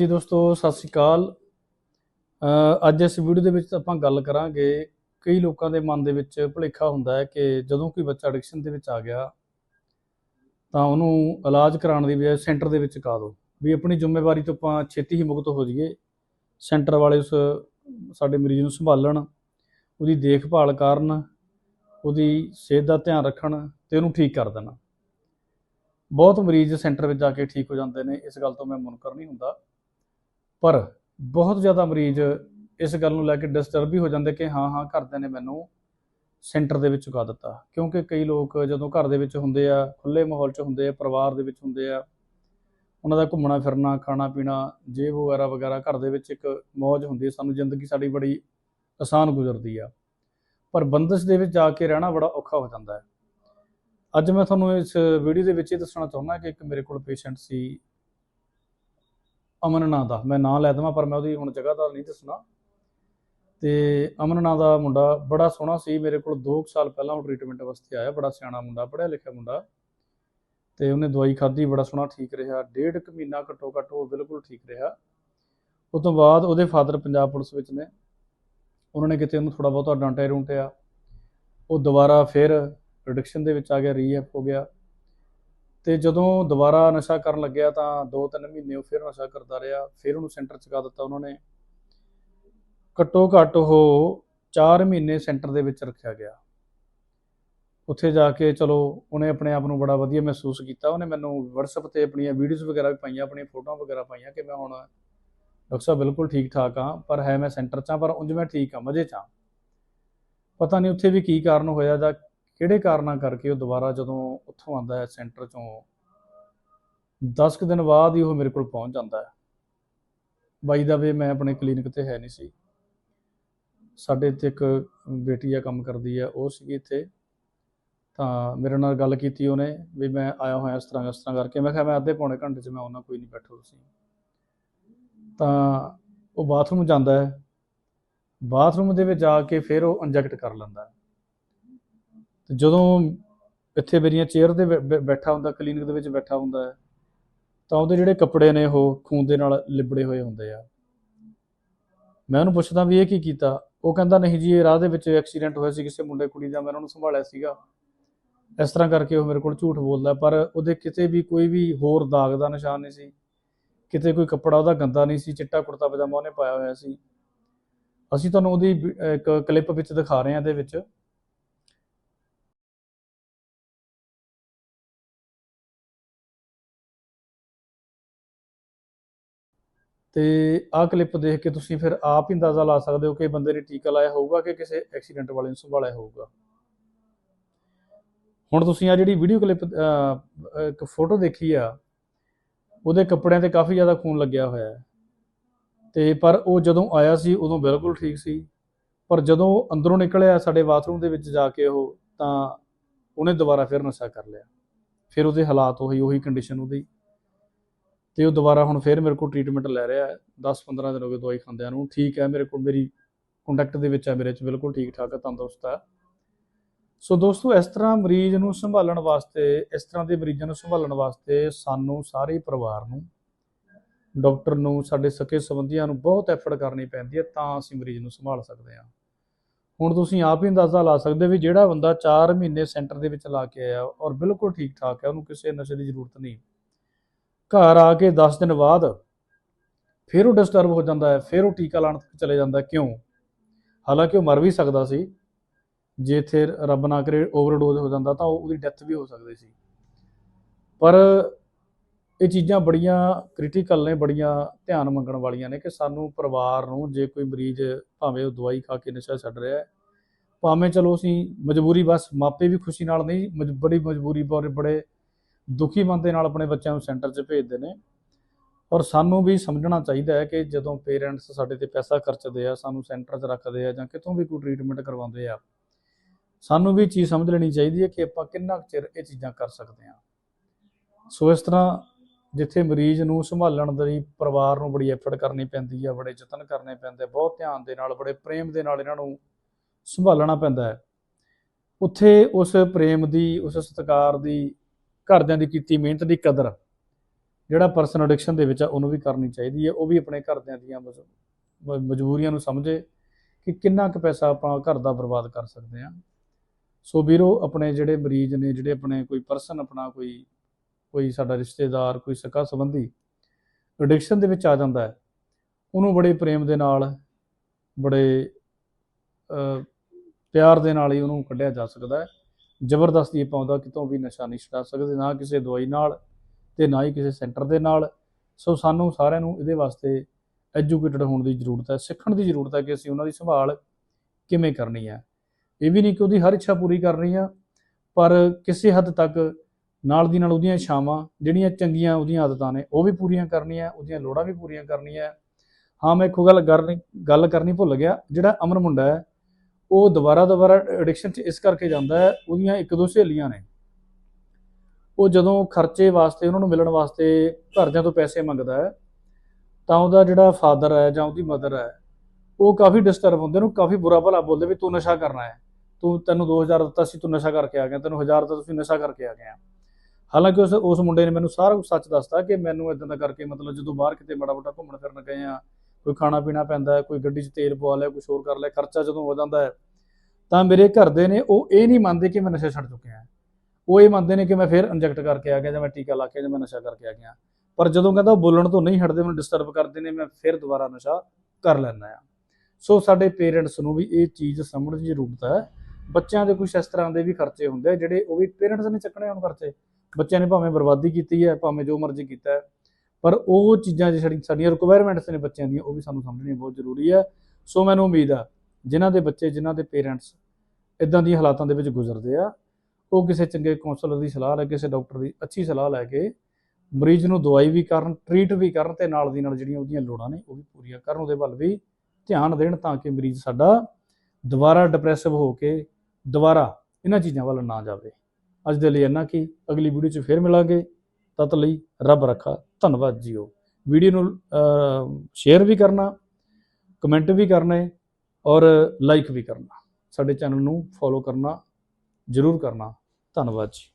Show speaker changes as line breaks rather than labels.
ਜੀ ਦੋਸਤੋ, ਸਤਿ ਸ਼੍ਰੀ ਅਕਾਲ। ਅੱਜ ਇਸ ਵੀਡੀਓ ਦੇ ਵਿੱਚ ਆਪਾਂ ਗੱਲ ਕਰਾਂਗੇ, ਕਈ ਲੋਕਾਂ ਦੇ ਮਨ ਦੇ ਵਿੱਚ ਭੁਲੇਖਾ ਹੁੰਦਾ ਹੈ ਕਿ ਜਦੋਂ ਕੋਈ ਬੱਚਾ ਐਡਿਕਸ਼ਨ ਦੇ ਵਿੱਚ ਆ ਗਿਆ, ਤਾਂ ਉਹਨੂੰ ਇਲਾਜ ਕਰਾਉਣ ਦੀ ਬਜਾਏ ਸੈਂਟਰ ਦੇ ਵਿੱਚ ਕਾ ਦਿਓ ਵੀ ਆਪਣੀ ਜ਼ਿੰਮੇਵਾਰੀ ਤੋਂ ਆਪਾਂ ਛੇਤੀ ਹੀ ਮੁਕਤ ਹੋ ਜਾਈਏ ਸੈਂਟਰ ਵਾਲੇ ਉਸ ਸਾਡੇ ਮਰੀਜ਼ ਨੂੰ ਸੰਭਾਲਣ, ਉਹਦੀ ਦੇਖਭਾਲ ਕਰਨ, ਉਹਦੀ ਸਿਹਤ ਦਾ ਧਿਆਨ ਰੱਖਣ ਤੇ ਉਹਨੂੰ ਠੀਕ ਕਰ ਦੇਣਾ। ਬਹੁਤ ਮਰੀਜ਼ ਸੈਂਟਰ ਵਿੱਚ ਜਾ ਕੇ ਠੀਕ ਹੋ ਜਾਂਦੇ ਨੇ, ਇਸ ਗੱਲ ਤੋਂ ਮੈਂ ਮੁਨਕਰ ਨਹੀਂ ਹੁੰਦਾ। ਪਰ ਬਹੁਤ ਜ਼ਿਆਦਾ ਮਰੀਜ਼ ਇਸ ਗੱਲ ਨੂੰ ਲੈ ਕੇ ਡਿਸਟਰਬ ਵੀ ਹੋ ਜਾਂਦੇ ਕਿ ਹਾਂ ਹਾਂ, ਘਰਦਿਆਂ ਨੇ ਮੈਨੂੰ ਸੈਂਟਰ ਦੇ ਵਿੱਚ ਚੁਕਾ ਦਿੱਤਾ। ਕਿਉਂਕਿ ਕਈ ਲੋਕ ਜਦੋਂ ਘਰ ਦੇ ਵਿੱਚ ਹੁੰਦੇ ਆ ਖੁੱਲੇ ਮਾਹੌਲ 'ਚ ਹੁੰਦੇ ਆ, ਪਰਿਵਾਰ ਦੇ ਵਿੱਚ ਹੁੰਦੇ ਆ, ਉਹਨਾਂ ਦਾ ਘੁੰਮਣਾ ਫਿਰਨਾ, ਖਾਣਾ ਪੀਣਾ, ਜੇਬ ਵਗੈਰਾ ਵਗੈਰਾ ਘਰ ਦੇ ਵਿੱਚ ਇੱਕ ਮौज ਹੁੰਦੀ ਹੈ ਸਾਨੂੰ ਜ਼ਿੰਦਗੀ ਸਾਡੀ ਬੜੀ ਆਸਾਨ ਗੁਜ਼ਰਦੀ ਆ। ਪਰ ਬੰਦਸ਼ ਦੇ ਵਿੱਚ ਜਾ ਕੇ ਰਹਿਣਾ ਬੜਾ ਔਖਾ ਹੋ ਜਾਂਦਾ ਹੈ। ਅੱਜ ਮੈਂ ਤੁਹਾਨੂੰ ਇਸ ਵੀਡੀਓ ਦੇ ਵਿੱਚ ਇਹ ਦੱਸਣਾ ਚਾਹੁੰਦਾ ਕਿ ਇੱਕ ਮੇਰੇ ਕੋਲ ਪੇਸ਼ੈਂਟ ਸੀ ਅਮਨ ਨਾਂ ਦਾ। ਮੈਂ ਨਾਂ ਲੈ ਦੇਵਾਂ, ਪਰ ਮੈਂ ਉਹਦੀ ਹੁਣ ਜਗ੍ਹਾ ਦਾ ਨਹੀਂ ਦੱਸਣਾ। ਤੇ ਅਮਨ ਨਾਂ ਦਾ ਮੁੰਡਾ ਬੜਾ ਸੋਹਣਾ ਸੀ। ਮੇਰੇ ਕੋਲ 2 ਸਾਲ ਪਹਿਲਾਂ ਉਹ ਟ੍ਰੀਟਮੈਂਟ ਵਾਸਤੇ ਆਇਆ। ਬੜਾ ਸਿਆਣਾ ਮੁੰਡਾ, ਪੜ੍ਹਿਆ ਲਿਖਿਆ ਮੁੰਡਾ। ਤੇ ਉਹਨੇ ਦਵਾਈ ਖਾਧੀ, ਬੜਾ ਸੋਹਣਾ ਠੀਕ ਰਿਹਾ। ਡੇਢ ਕੁ ਮਹੀਨਾ ਘੱਟੋ ਘੱਟ ਉਹ ਬਿਲਕੁਲ ਠੀਕ ਰਿਹਾ। ਉਸ ਤੋਂ ਬਾਅਦ ਉਹਦੇ ਫਾਦਰ ਪੰਜਾਬ ਪੁਲਿਸ ਵਿੱਚ ਨੇ। ਉਹਨਾਂ ਨੇ ਕਿਤੇ ਉਹਨੂੰ ਥੋੜਾ ਬਹੁਤਾ ਡਾਂਟਿਆ ਰੂੰਟਿਆ ਉਹ ਦੁਬਾਰਾ ਫਿਰ ਪ੍ਰੋਡਕਸ਼ਨ ਦੇ ਵਿੱਚ ਆ ਗਿਆ ਰੀਐਪ ਹੋ ਗਿਆ। ਤੇ ਜਦੋਂ ਦੁਬਾਰਾ ਨਸ਼ਾ ਕਰਨ ਲੱਗਿਆ ਤਾਂ 2-3 ਮਹੀਨੇ ਉਹ ਫਿਰ ਨਸ਼ਾ ਕਰਦਾ ਰਿਹਾ, ਫਿਰ ਉਹਨੂੰ ਸੈਂਟਰ ਚ ਦਿੱਤਾ ਉਹਨਾਂ ਨੇ। ਘੱਟੋ ਘੱਟ ਉਹ 4 ਮਹੀਨੇ ਸੈਂਟਰ ਦੇ ਵਿੱਚ ਰੱਖਿਆ ਗਿਆ। ਉੱਥੇ ਜਾ ਕੇ ਚਲੋ ਉਹਨੇ ਆਪਣੇ ਆਪ ਨੂੰ ਬੜਾ ਵਧੀਆ ਮਹਿਸੂਸ ਕੀਤਾ। ਉਹਨੇ ਮੈਨੂੰ WhatsApp ਤੇ ਆਪਣੀਆਂ ਵੀਡੀਓਜ਼ ਵਗੈਰਾ ਵੀ ਪਾਈਆਂ, ਆਪਣੀਆਂ ਫੋਟੋਆਂ ਵਗੈਰਾ ਪਾਈਆਂ ਕਿ ਮੈਂ ਹੁਣ ਡਾਕਟਰ ਸਾਹਿਬ ਬਿਲਕੁਲ ਠੀਕ ਠਾਕ ਹਾਂ, ਪਰ ਹੈ ਮੈਂ ਸੈਂਟਰ 'ਚ ਹਾਂ, ਪਰ ਉਂਝ ਮੈਂ ਠੀਕ ਹਾਂ, ਮਜ਼ੇ 'ਚ ਹਾਂ। ਪਤਾ ਨਹੀਂ ਉੱਥੇ ਵੀ ਕੀ ਕਾਰਨ ਹੋਇਆ ਜਾਂ ਕਿਹੜੇ ਕਾਰਨਾਂ ਕਰਕੇ ਉਹ ਦੁਬਾਰਾ ਜਦੋਂ ਉੱਥੋਂ ਆਉਂਦਾ ਹੈ, ਸੈਂਟਰ 'ਚੋਂ? 10 ਕੁ ਦਿਨ ਬਾਅਦ ਹੀ ਉਹ ਮੇਰੇ ਕੋਲ ਪਹੁੰਚ ਜਾਂਦਾ ਹੈ। ਬਾਈ ਦਾ ਵੇ ਮੈਂ ਆਪਣੇ ਕਲੀਨਿਕ ਤੇ ਹੈ ਨਹੀਂ ਸੀ। ਸਾਡੇ ਇੱਥੇ ਇੱਕ ਬੇਟੀ ਆ, ਕੰਮ ਕਰਦੀ ਆ, ਉਹ ਸੀਗੀ ਇੱਥੇ। ਤਾਂ ਮੇਰੇ ਨਾਲ ਗੱਲ ਕੀਤੀ ਉਹਨੇ ਵੀ ਮੈਂ ਆਇਆ ਹੋਇਆ ਇਸ ਤਰ੍ਹਾਂ ਇਸ ਤਰ੍ਹਾਂ ਕਰਕੇ। ਮੈਂ ਕਿਹਾ ਮੈਂ ਅੱਧੇ ਪੌਣੇ ਘੰਟੇ 'ਚ ਮੈਂ ਉਹਨਾਂ ਕੋਈ ਨਹੀਂ ਬੈਠੋ ਤੁਸੀਂ ਤਾਂ ਉਹ ਬਾਥਰੂਮ ਜਾਂਦਾ ਹੈ। ਬਾਥਰੂਮ ਦੇ ਵਿੱਚ ਜਾ ਕੇ ਫਿਰ ਉਹ ਇੰਜੈਕਟ ਕਰ ਲੈਂਦਾ ਹੈ। ਤੇ ਜਦੋਂ ਇੱਥੇ ਮੇਰੀਆਂ ਚੇਅਰ ਦੇ ਬੈਠਾ ਹੁੰਦਾ, ਕਲੀਨਿਕ ਦੇ ਵਿੱਚ ਬੈਠਾ ਹੁੰਦਾ ਹੈ, ਤਾਂ ਉਹਦੇ ਜਿਹੜੇ ਕੱਪੜੇ ਨੇ ਉਹ ਖੂਨ ਦੇ ਨਾਲ ਲਿਬੜੇ ਹੋਏ ਹੁੰਦੇ ਆ। ਮੈਂ ਉਹਨੂੰ ਪੁੱਛਦਾ ਵੀ ਇਹ ਕੀ ਕੀਤਾ? ਉਹ ਕਹਿੰਦਾ, ਨਹੀਂ ਜੀ, ਇਹ ਰਾਹ ਦੇ ਵਿੱਚ ਐਕਸੀਡੈਂਟ ਹੋਇਆ ਸੀ, ਕਿਸੇ ਮੁੰਡੇ ਕੁੜੀ ਦਾ, ਮੈਂ ਉਹਨੂੰ ਸੰਭਾਲਿਆ ਸੀਗਾ। ਇਸ ਤਰ੍ਹਾਂ ਕਰਕੇ ਉਹ ਮੇਰੇ ਕੋਲ ਝੂਠ ਬੋਲਦਾ, ਪਰ ਉਹਦੇ ਕਿਤੇ ਵੀ ਕੋਈ ਵੀ ਹੋਰ ਦਾਗ ਦਾ ਨਿਸ਼ਾਨ ਨਹੀਂ ਸੀ। ਕਿਤੇ ਕੋਈ ਕੱਪੜਾ ਉਹਦਾ ਗੰਦਾ ਨਹੀਂ ਸੀ, ਚਿੱਟਾ ਕੁੜਤਾ ਪਜਾਮਾ ਉਹਨੇ ਪਾਇਆ ਹੋਇਆ ਸੀ। ਅਸੀਂ ਤੁਹਾਨੂੰ ਉਹਦੀ ਇੱਕ ਕਲਿੱਪ ਵਿੱਚ ਦਿਖਾ ਰਹੇ ਹਾਂ ਇਹਦੇ ਵਿੱਚ। ਤੇ ਆਹ ਕਲਿੱਪ ਦੇਖ ਕੇ ਤੁਸੀਂ ਫਿਰ ਆਪ ਹੀ ਅੰਦਾਜ਼ਾ ਲਾ ਸਕਦੇ ਹੋ ਕਿ ਬੰਦੇ ਨੇ ਟੀਕਾ ਲਾਇਆ ਹੋਊਗਾ ਕਿ ਕਿਸੇ ਐਕਸੀਡੈਂਟ ਵਾਲੇ ਨੂੰ ਸੰਭਾਲਿਆ ਹੋਊਗਾ। ਹੁਣ ਤੁਸੀਂ ਆ ਜਿਹੜੀ ਵੀਡੀਓ ਕਲਿੱਪ ਇੱਕ ਫੋਟੋ ਦੇਖੀ ਆ, ਉਹਦੇ ਕੱਪੜਿਆਂ ਤੇ ਕਾਫੀ ਜ਼ਿਆਦਾ ਖੂਨ ਲੱਗਿਆ ਹੋਇਆ ਹੈ। ਤੇ ਪਰ ਉਹ ਜਦੋਂ ਆਇਆ ਸੀ, ਉਦੋਂ ਬਿਲਕੁਲ ਠੀਕ ਸੀ। ਪਰ ਜਦੋਂ ਉਹ ਅੰਦਰੋਂ ਨਿਕਲਿਆ ਸਾਡੇ ਬਾਥਰੂਮ ਦੇ ਵਿੱਚ ਜਾ ਕੇ ਉਹ, ਤਾਂ ਉਹਨੇ ਦੁਬਾਰਾ ਫਿਰ ਨਸ਼ਾ ਕਰ ਲਿਆ। ਫਿਰ ਉਹਦੇ ਹਾਲਾਤ ਉਹੀ ਉਹੀ ਕੰਡੀਸ਼ਨ ਉਹਦੀ। ਤੇ ਉਹ ਦੁਬਾਰਾ ਹੁਣ ਫਿਰ ਮੇਰੇ ਕੋਲ ਟ੍ਰੀਟਮੈਂਟ ਲੈ ਰਿਹਾ ਹੈ। 10-15 ਦਿਨ ਹੋ ਗਏ ਦਵਾਈ ਖਾਂਦਿਆਂ ਨੂੰ। ਠੀਕ ਹੈ, ਮੇਰੇ ਕੋਲ ਮੇਰੀ ਕੰਟੈਕਟ ਦੇ ਵਿੱਚ ਹੈ, ਮੇਰੇ ਚ ਬਿਲਕੁਲ ਠੀਕ ਠਾਕ ਹੈ, ਤੰਦਰੁਸਤ ਹੈ। ਸੋ ਦੋਸਤੋ, ਇਸ ਤਰ੍ਹਾਂ ਮਰੀਜ਼ ਨੂੰ ਸੰਭਾਲਣ ਵਾਸਤੇ, ਇਸ ਤਰ੍ਹਾਂ ਦੇ ਮਰੀਜ਼ਾਂ ਨੂੰ ਸੰਭਾਲਣ ਵਾਸਤੇ ਸਾਨੂੰ ਸਾਰੇ ਪਰਿਵਾਰ ਨੂੰ, ਡਾਕਟਰ ਨੂੰ, ਸਾਡੇ ਸਕੇ ਸੰਬੰਧੀਆਂ ਨੂੰ ਬਹੁਤ ਐਫਰਟ ਕਰਨੀ ਪੈਂਦੀ ਹੈ ਤਾਂ ਅਸੀਂ ਮਰੀਜ਼ ਨੂੰ ਸੰਭਾਲ ਸਕਦੇ ਹਾਂ। ਹੁਣ ਤੁਸੀਂ ਆਪ ਹੀ ਅੰਦਾਜ਼ਾ ਲਾ ਸਕਦੇ ਵੀ ਜਿਹੜਾ ਬੰਦਾ 4 ਮਹੀਨੇ ਸੈਂਟਰ ਦੇ ਵਿੱਚ ਲਾ ਕੇ ਆਇਆ ਔਰ ਬਿਲਕੁਲ ਠੀਕ ਠਾਕ ਹੈ, ਉਹਨੂੰ ਕਿਸੇ ਨਸ਼ੇ ਦੀ ਜ਼ਰੂਰਤ ਨਹੀਂ। ਘਰ ਆ ਕੇ 10 ਦਿਨ ਬਾਅਦ ਫਿਰ ਉਹ ਡਿਸਟਰਬ ਹੋ ਜਾਂਦਾ ਹੈ, ਫਿਰ ਉਹ ਟੀਕਾ ਲਾਉਣ ਤੱਕ ਚਲੇ ਜਾਂਦਾ ਕਿਉਂ? ਹਾਲਾਂਕਿ ਉਹ ਮਰ ਵੀ ਸਕਦਾ ਸੀ। ਜੇ ਇੱਥੇ ਰੱਬ ਨਾ ਕਰੇ ਓਵਰਡੋਜ਼ ਹੋ ਜਾਂਦਾ ਤਾਂ ਉਹ- ਉਹਦੀ ਡੈਥ ਵੀ ਹੋ ਸਕਦੀ ਸੀ। ਪਰ ਇਹ ਚੀਜ਼ਾਂ ਬੜੀਆਂ ਕ੍ਰਿਟੀਕਲ ਨੇ, ਬੜੀਆਂ ਧਿਆਨ ਮੰਗਣ ਵਾਲੀਆਂ ਨੇ ਕਿ ਸਾਨੂੰ ਪਰਿਵਾਰ ਨੂੰ ਜੇ ਕੋਈ ਮਰੀਜ਼ ਭਾਵੇਂ ਉਹ ਦਵਾਈ ਖਾ ਕੇ ਨਸ਼ਾ ਛੱਡ ਰਿਹਾ ਹੈ, ਭਾਵੇਂ ਚਲੋ ਅਸੀਂ ਮਜਬੂਰੀ ਬਸ ਮਾਪੇ ਵੀ ਖੁਸ਼ੀ ਨਾਲ ਨਹੀਂ, ਮਜ- ਬੜੀ ਮਜਬੂਰੀ ਪਰ ਬੜੇ ਦੁਖੀ ਮਨ ਦੇ ਨਾਲ ਆਪਣੇ ਬੱਚਿਆਂ ਨੂੰ ਸੈਂਟਰ 'ਚ ਭੇਜਦੇ ਨੇ। ਔਰ ਸਾਨੂੰ ਵੀ ਸਮਝਣਾ ਚਾਹੀਦਾ ਹੈ ਕਿ ਜਦੋਂ ਪੇਰੈਂਟਸ ਸਾਡੇ ਤੇ ਪੈਸਾ ਖਰਚਦੇ ਆ, ਸਾਨੂੰ ਸੈਂਟਰ 'ਚ ਰੱਖਦੇ ਆ ਜਾਂ ਕਿਤੋਂ ਵੀ ਕੋਈ ਟ੍ਰੀਟਮੈਂਟ ਕਰਵਾਉਂਦੇ ਆ, ਸਾਨੂੰ ਵੀ ਚੀਜ਼ ਸਮਝ ਲੈਣੀ ਚਾਹੀਦੀ ਹੈ ਕਿ ਆਪਾਂ ਕਿੰਨਾ ਕੁ ਚਿਰ ਇਹ ਚੀਜ਼ਾਂ ਕਰ ਸਕਦੇ ਹਾਂ ਸੋ ਇਸ ਤਰ੍ਹਾਂ ਜਿੱਥੇ ਮਰੀਜ਼ ਨੂੰ ਸੰਭਾਲਣ ਦੇ ਲਈ ਪਰਿਵਾਰ ਨੂੰ ਬੜੀ ਐਫਰਟ ਕਰਨੀ ਪੈਂਦੀ ਆ, ਬੜੇ ਯਤਨ ਕਰਨੇ ਪੈਂਦੇ ਬਹੁਤ ਧਿਆਨ ਦੇ ਨਾਲ, ਬੜੇ ਪ੍ਰੇਮ ਦੇ ਨਾਲ ਇਹਨਾਂ ਨੂੰ ਸੰਭਾਲਣਾ ਪੈਂਦਾ ਹੈ। ਉੱਥੇ ਉਸ ਪ੍ਰੇਮ ਦੀ, ਉਸ ਸਤਿਕਾਰ ਦੀ ਘਰਦਿਆਂ ਦੀ ਕੀਤੀ ਮਿਹਨਤ ਦੀ ਕਦਰ, ਜਿਹੜਾ ਪਰਸਨ ਐਡਿਕਸ਼ਨ ਦੇ ਵਿੱਚ ਆ, ਉਹਨੂੰ ਵੀ ਕਰਨੀ ਚਾਹੀਦੀ ਹੈ, ਉਹ ਵੀ ਆਪਣੇ ਘਰਦਿਆਂ ਦੀਆਂ ਮਜ- ਮਜਬੂਰੀਆਂ ਨੂੰ ਸਮਝੇ ਕਿ ਕਿੰਨਾ ਕੁ ਪੈਸਾ ਆਪਾਂ ਘਰ ਦਾ ਬਰਬਾਦ ਕਰ ਸਕਦੇ ਹਾਂ। ਸੋ ਵੀਰੋ, ਆਪਣੇ ਜਿਹੜੇ ਮਰੀਜ਼ ਨੇ, ਜਿਹੜੇ ਆਪਣੇ ਕੋਈ ਪਰਸਨ ਆਪਣਾ ਕੋਈ ਕੋਈ ਸਾਡਾ ਰਿਸ਼ਤੇਦਾਰ, ਕੋਈ ਸਕਾ ਸੰਬੰਧੀ ਐਡਿਕਸ਼ਨ ਦੇ ਵਿੱਚ ਆ ਜਾਂਦਾ ਹੈ, ਉਹਨੂੰ ਬੜੇ ਪ੍ਰੇਮ ਦੇ ਨਾਲ, ਬੜੇ ਪਿਆਰ ਦੇ ਨਾਲ ਹੀ ਉਹਨੂੰ ਕੱਢਿਆ ਜਾ ਸਕਦਾ ਹੈ। ਜ਼ਬਰਦਸਤੀ ਆਪਾਂ ਉਹਦਾ ਕਿਤੋਂ ਵੀ ਨਸ਼ਾ ਨਹੀਂ ਛਡਾ ਸਕਦੇ, ਨਾ ਕਿਸੇ ਦਵਾਈ ਨਾਲ ਤੇ ਨਾ ਹੀ ਕਿਸੇ ਸੈਂਟਰ ਦੇ ਨਾਲ। ਸੋ ਸਾਨੂੰ ਸਾਰਿਆਂ ਨੂੰ ਇਹਦੇ ਵਾਸਤੇ ਐਜੂਕੇਟਡ ਹੋਣ ਦੀ ਜ਼ਰੂਰਤ ਹੈ, ਸਿੱਖਣ ਦੀ ਜ਼ਰੂਰਤ ਹੈ ਕਿ ਅਸੀਂ ਉਹਨਾਂ ਦੀ ਸੰਭਾਲ ਕਿਵੇਂ ਕਰਨੀ ਹੈ। ਇਹ ਵੀ ਨਹੀਂ ਕਿ ਉਹਦੀ ਹਰ ਇੱਛਾ ਪੂਰੀ ਕਰਨੀ ਆ, ਪਰ ਕਿਸੇ ਹੱਦ ਤੱਕ ਨਾਲ ਦੀ ਨਾਲ ਉਹਦੀਆਂ ਇੱਛਾਵਾਂ, ਜਿਹੜੀਆਂ ਚੰਗੀਆਂ ਉਹਦੀਆਂ ਆਦਤਾਂ ਨੇ, ਉਹ ਵੀ ਪੂਰੀਆਂ ਕਰਨੀਆਂ, ਉਹਦੀਆਂ ਲੋੜਾਂ ਵੀ ਪੂਰੀਆਂ ਕਰਨੀਆਂ। ਹਾਂ, ਮੈਂ ਇੱਕੋ ਗੱਲ ਕਰਨੀ ਗੱਲ ਕਰਨੀ ਭੁੱਲ ਗਿਆ, ਜਿਹੜਾ ਅਮਨ ਮੁੰਡਾ ਹੈ ਉਹ ਦੁਬਾਰਾ ਦੁਬਾਰਾ ਐਡਿਕਸ਼ਨ 'ਚ ਇਸ ਕਰਕੇ ਜਾਂਦਾ ਹੈ, ਉਹਦੀਆਂ ਇੱਕ ਦੋ ਸਹੇਲੀਆਂ ਨੇ। ਉਹ ਜਦੋਂ ਖਰਚੇ ਵਾਸਤੇ, ਉਹਨਾਂ ਨੂੰ ਮਿਲਣ ਵਾਸਤੇ ਘਰਦਿਆਂ ਤੋਂ ਪੈਸੇ ਮੰਗਦਾ ਹੈ, ਤਾਂ ਉਹਦਾ ਜਿਹੜਾ ਫਾਦਰ ਹੈ ਜਾਂ ਉਹਦੀ ਮਦਰ ਹੈ, ਉਹ ਕਾਫੀ ਡਿਸਟਰਬ ਹੁੰਦੇ ਨੂੰ ਕਾਫੀ ਬੁਰਾ ਭਲਾ ਬੋਲਦੇ ਵੀ ਤੂੰ ਨਸ਼ਾ ਕਰਨਾ ਹੈ। ਤੂੰ ਤੈਨੂੰ 2000 ਦਿੱਤਾ ਸੀ, ਤੂੰ ਨਸ਼ਾ ਕਰਕੇ ਆ ਗਿਆ, ਤੈਨੂੰ 1000 ਦਿੱਤਾ, ਤੁਸੀਂ ਨਸ਼ਾ ਕਰਕੇ ਆ ਗਿਆ ਹਾਲਾਂਕਿ ਉਸ ਉਸ ਮੁੰਡੇ ਨੇ ਮੈਨੂੰ ਸਾਰਾ ਕੁਝ ਸੱਚ ਦੱਸਤਾ ਕਿ ਮੈਨੂੰ ਇਦਾਂ ਦਾ ਕਰਕੇ, ਮਤਲਬ ਜਦੋਂ ਬਾਹਰ ਕਿਤੇ ਮਾੜਾ ਮੋਟਾ ਘੁੰਮਣ ਫਿਰਨ ਗਏ ਆ ਕੋਈ ਖਾਣਾ ਪੀਣਾ ਪੈਂਦਾ ਹੈ, ਕੋਈ ਗੱਡੀ 'ਚ ਤੇਲ ਪਵਾ ਲਿਆ ਕੁਝ ਹੋਰ ਕਰ ਲਿਆ, ਖਰਚਾ ਜਦੋਂ ਹੋ ਜਾਂਦਾ ਹੈ, ਤਾਂ ਮੇਰੇ ਘਰ ਦੇ ਨੇ ਉਹ ਇਹ ਨਹੀਂ ਮੰਨਦੇ ਕਿ ਮੈਂ ਨਸ਼ਾ ਛੱਡ ਚੁੱਕਿਆ ਉਹ ਇਹ ਮੰਨਦੇ ਨੇ ਕਿ ਮੈਂ ਫਿਰ ਇੰਜੈਕਟ ਕਰਕੇ ਆ ਗਿਆ ਜਾਂ ਮੈਂ ਟੀਕਾ ਲਾ ਕੇ ਜਾਂ ਮੈਂ ਨਸ਼ਾ ਕਰਕੇ ਆ ਗਿਆ। ਪਰ ਜਦੋਂ ਕਹਿੰਦਾ ਉਹ ਬੋਲਣ ਤੋਂ ਨਹੀਂ ਹਟਦੇ, ਮੈਨੂੰ ਡਿਸਟਰਬ ਕਰਦੇ ਨੇ, ਮੈਂ ਫਿਰ ਦੁਬਾਰਾ ਨਸ਼ਾ ਕਰ ਲੈਂਦਾ ਆ ਸੋ ਸਾਡੇ ਪੇਰੈਂਟਸ ਨੂੰ ਵੀ ਇਹ ਚੀਜ਼ ਸਮਝਣ ਦੀ ਜ਼ਰੂਰਤ ਹੈ। ਬੱਚਿਆਂ ਦੇ ਕੁਝ ਇਸ ਤਰ੍ਹਾਂ ਦੇ ਵੀ ਖਰਚੇ ਹੁੰਦੇ ਆ, ਜਿਹੜੇ ਉਹ ਵੀ ਪੇਰੈਂਟਸ ਨੇ ਚੱਕਣੇ ਹੁਣ ਖਰਚੇ। ਬੱਚਿਆਂ ਨੇ ਭਾਵੇਂ ਬਰਬਾਦੀ ਕੀਤੀ ਹੈ, ਭਾਵੇਂ ਜੋ ਮਰਜ਼ੀ ਕੀਤਾ ਹੈ। ਪਰ ਉਹ ਚੀਜ਼ਾਂ ਜਿਹੜੀ ਸਾਡੀਆਂ ਰਿਕੁਆਇਰਮੈਂਟਸ ਨੇ ਬੱਚਿਆਂ ਦੀਆਂ, ਉਹ ਵੀ ਸਾਨੂੰ ਸਮਝਣੀਆਂ ਬਹੁਤ ਜ਼ਰੂਰੀ ਹੈ ਸੋ ਮੈਨੂੰ ਉਮੀਦ ਆ, ਜਿਨ੍ਹਾਂ ਦੇ ਬੱਚੇ, ਜਿਨ੍ਹਾਂ ਦੇ ਪੇਰੈਂਟਸ ਇਦਾਂ ਦੀਆਂ ਹਾਲਾਤਾਂ ਦੇ ਵਿੱਚ ਗੁਜ਼ਰਦੇ ਆ, ਉਹ ਕਿਸੇ ਚੰਗੇ ਕਾਉਂਸਲਰ ਦੀ ਸਲਾਹ ਲੈ ਕਿਸੇ ਡਾਕਟਰ ਦੀ ਅੱਛੀ ਸਲਾਹ ਲੈ ਕੇ ਮਰੀਜ਼ ਨੂੰ ਦਵਾਈ ਵੀ ਕਰਨ ਟਰੀਟ ਵੀ ਕਰਨ ਤੇ ਨਾਲ ਦੀ ਨਾਲ ਜਿਹੜੀਆਂ ਉਹਦੀਆਂ ਲੋੜਾਂ ਨੇ, ਉਹ ਵੀ ਪੂਰੀਆਂ ਕਰਨ, ਉਹਦੇ ਵੱਲ ਵੀ ਧਿਆਨ ਦੇਣ ਤਾਂ ਕਿ ਮਰੀਜ਼ ਸਾਡਾ ਦੁਬਾਰਾ ਡਿਪਰੈਸਿਵ ਹੋ ਕੇ ਦੁਬਾਰਾ ਇਹਨਾਂ ਚੀਜ਼ਾਂ ਵੱਲ ਨਾ ਜਾਵੇ। ਅੱਜ ਦੇ ਲਈ ਇੰਨਾ ਕੀ, ਅਗਲੀ ਵੀਡੀਓ 'ਚ ਫੇਰ ਮਿਲਾਂਗੇ। ਤਦ ਲਈ ਰੱਬ ਰੱਖਾ। ਧੰਨਵਾਦ ਜੀਓ। ਵੀਡੀਓ ਨੂੰ ਸ਼ੇਅਰ ਵੀ ਕਰਨਾ ਕਮੈਂਟ ਵੀ ਕਰਨਾ ਹੈ ਔਰ ਲਾਈਕ ਵੀ ਕਰਨਾ। ਸਾਡੇ ਚੈਨਲ ਨੂੰ ਫੋਲੋ ਕਰਨਾ, ਜ਼ਰੂਰ ਕਰਨਾ। ਧੰਨਵਾਦ ਜੀ।